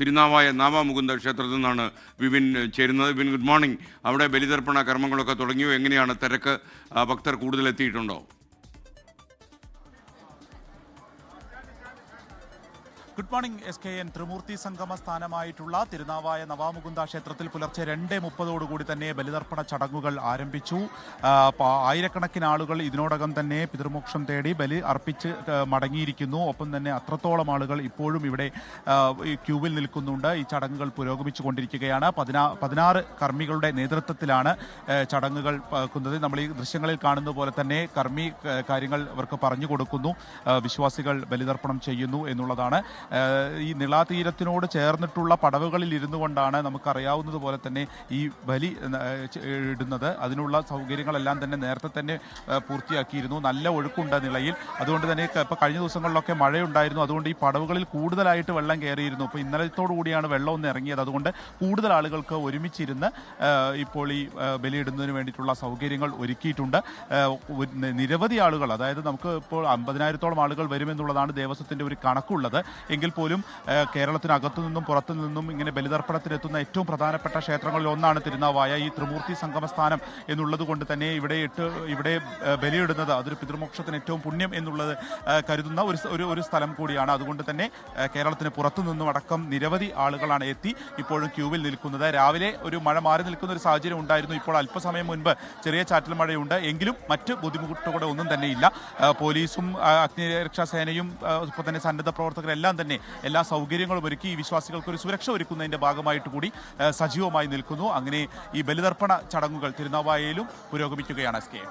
തിരുനാവായ നാവാമുകുന്ദ ക്ഷേത്രത്തിൽ നിന്നാണ് വിപിൻ ചേരുന്നത്. വിപിൻ ഗുഡ് മോർണിംഗ് അവിടെ ബലിതർപ്പണ കർമ്മങ്ങളൊക്കെ തുടങ്ങിയോ? എങ്ങനെയാണ് തിരക്ക് ഭക്തർ കൂടുതൽ എത്തിയിട്ടുണ്ടോ good morning S K N ത്രിമൂർത്തി സംഗമ സ്ഥാനമായിട്ടുള്ള തിരുനാവായ നവാമുകുന്ദ ക്ഷേത്രത്തിൽ പുലർച്ചെ രണ്ട് മുപ്പതോടുകൂടി തന്നെ ബലിതർപ്പണ ചടങ്ങുകൾ ആരംഭിച്ചു. ആയിരക്കണക്കിന് ആളുകൾ ഇതിനോടകം തന്നെ പിതൃമോക്ഷം തേടി ബലി അർപ്പിച്ച് മടങ്ങിയിരിക്കുന്നു. ഒപ്പം തന്നെ അത്രത്തോളം ആളുകൾ ഇപ്പോഴും ഇവിടെ ക്യൂവിൽ നിൽക്കുന്നുണ്ട്. ഈ ചടങ്ങുകൾ പുരോഗമിച്ചു കൊണ്ടിരിക്കുകയാണ്. പതിനാ പതിനാറ് കർമ്മികളുടെ നേതൃത്വത്തിലാണ് ചടങ്ങുകൾ പാക്കുന്നത്. നമ്മൾ ഈ ദൃശ്യങ്ങളിൽ കാണുന്ന പോലെ തന്നെ കർമ്മി കാര്യങ്ങൾ അവർക്ക് പറഞ്ഞു കൊടുക്കുന്നു. വിശ്വാസികൾ ബലിതർപ്പണം ചെയ്യുന്നു എന്നുള്ളതാണ്. ഈ നിളാതീരത്തിനോട് ചേർന്നിട്ടുള്ള പടവുകളിൽ ഇരുന്നു കൊണ്ടാണ് നമുക്കറിയാവുന്നത് പോലെ തന്നെ ഈ ബലി ഇടുന്നത്. അതിനുള്ള സൗകര്യങ്ങളെല്ലാം തന്നെ നേരത്തെ തന്നെ പൂർത്തിയാക്കിയിരുന്നു. നല്ല ഒഴുക്കുണ്ട് നിളയിൽ. അതുകൊണ്ട് തന്നെ ഇപ്പോൾ കഴിഞ്ഞ ദിവസങ്ങളിലൊക്കെ മഴയുണ്ടായിരുന്നു. അതുകൊണ്ട് ഈ പടവുകളിൽ കൂടുതലായിട്ട് വെള്ളം കയറിയിരുന്നു. അപ്പോൾ ഇന്നലത്തോടു കൂടിയാണ് വെള്ളം ഒന്ന് ഇറങ്ങിയത്. അതുകൊണ്ട് കൂടുതൽ ആളുകൾക്ക് ഒരുമിച്ചിരുന്ന് ഇപ്പോൾ ഈ ബലിയിടുന്നതിന് വേണ്ടിയിട്ടുള്ള സൗകര്യങ്ങൾ ഒരുക്കിയിട്ടുണ്ട്. നിരവധി ആളുകൾ അതായത് നമുക്ക് ഇപ്പോൾ അമ്പതിനായിരത്തോളം ആളുകൾ വരുമെന്നുള്ളതാണ് ദേവസ്വത്തിന്റെ ഒരു കണക്കുള്ളത്. എങ്കിൽ പോലും കേരളത്തിനകത്തു നിന്നും പുറത്തു നിന്നും ഇങ്ങനെ ബലിതർപ്പണത്തിനെത്തുന്ന ഏറ്റവും പ്രധാനപ്പെട്ട ക്ഷേത്രങ്ങളിൽ ഒന്നാണ് തിരുനാവായ. ഈ ത്രിമൂർത്തി സംഗമസ്ഥാനം എന്നുള്ളത് കൊണ്ട് തന്നെ ഇവിടെ ഇട്ട് ഇവിടെ ബലിയിടുന്നത് അതൊരു പിതൃമോക്ഷത്തിന് ഏറ്റവും പുണ്യം എന്നുള്ളത് കരുതുന്ന ഒരു ഒരു സ്ഥലം കൂടിയാണ്. അതുകൊണ്ട് തന്നെ കേരളത്തിന് പുറത്തു നിന്നും അടക്കം നിരവധി ആളുകളാണ് എത്തി ഇപ്പോഴും ക്യൂവിൽ നിൽക്കുന്നത്. രാവിലെ ഒരു മഴ മാറി നിൽക്കുന്ന ഒരു സാഹചര്യം ഉണ്ടായിരുന്നു. ഇപ്പോൾ അല്പസമയം മുൻപ് ചെറിയ ചാറ്റൽ മഴയുണ്ട്. എങ്കിലും മറ്റ് ബുദ്ധിമുട്ടുകൂടെ ഒന്നും തന്നെ ഇല്ല പോലീസും അഗ്നിരക്ഷാസേനയും ഇപ്പോൾ തന്നെ സന്നദ്ധ പ്രവർത്തകരെല്ലാം തന്നെ എല്ലാ സൗകര്യങ്ങളും ഒരുക്കി ഈ വിശ്വാസികൾക്ക് ഒരു സുരക്ഷ ഒരുക്കുന്നതിന്റെ ഭാഗമായിട്ട് കൂടി സജീവമായി നിൽക്കുന്നു. അങ്ങനെ ഈ ബലിതർപ്പണ ചടങ്ങുകൾ തിരുനാവായയിലും പുരോഗമിക്കുകയാണ് എസ് കെ.